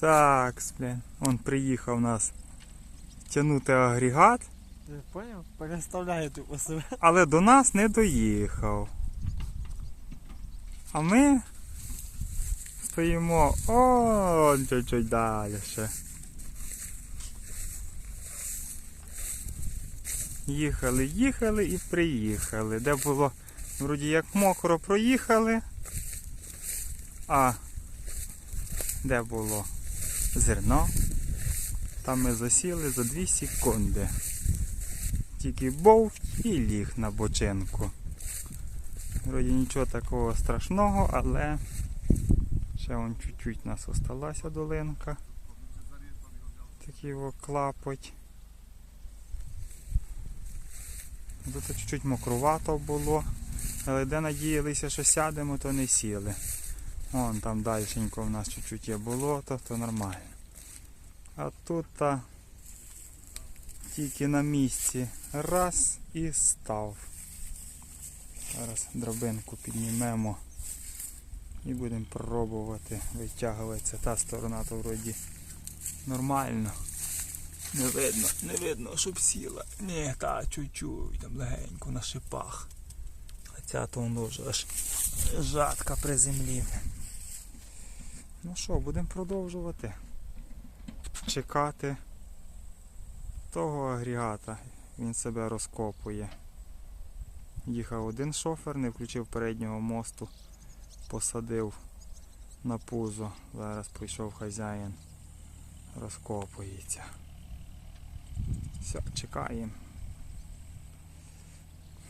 Так, блін. Он приїхав у нас тягнути агрегат, Ти поняв? Переставляє типу себе. але до нас не доїхав. А ми стоїмо о, чуть-чуть далі ще. Їхали, їхали і приїхали. Де було вроді як мокро проїхали. А де було зерно, там ми засіли за 2 секунди. Тільки бовт і ліг на бочинку. Вроді нічого такого страшного, але ще вон чуть-чуть нас осталася долинка. Такий о клапоть. Тут чуть-чуть мокрувато було, але де надіялися, що сядемо, то не сіли. Вон там дальшенько в нас чуть-чуть є болото, то нормально. А тут та тільки на місці раз і став. Зараз дробинку піднімемо і будемо пробувати витягуватися. Та сторона то вроді нормально. Не видно, не видно, щоб сіла. Ні, та чуть-чуть, там легенько на шипах. А ця то воно вже аж жатка при землі. Ну що, будемо продовжувати чекати того агрегата. Він себе розкопує. Їхав один шофер, не включив переднього мосту, посадив на пузо. Зараз прийшов хазяїн, розкопується. Все, чекаємо.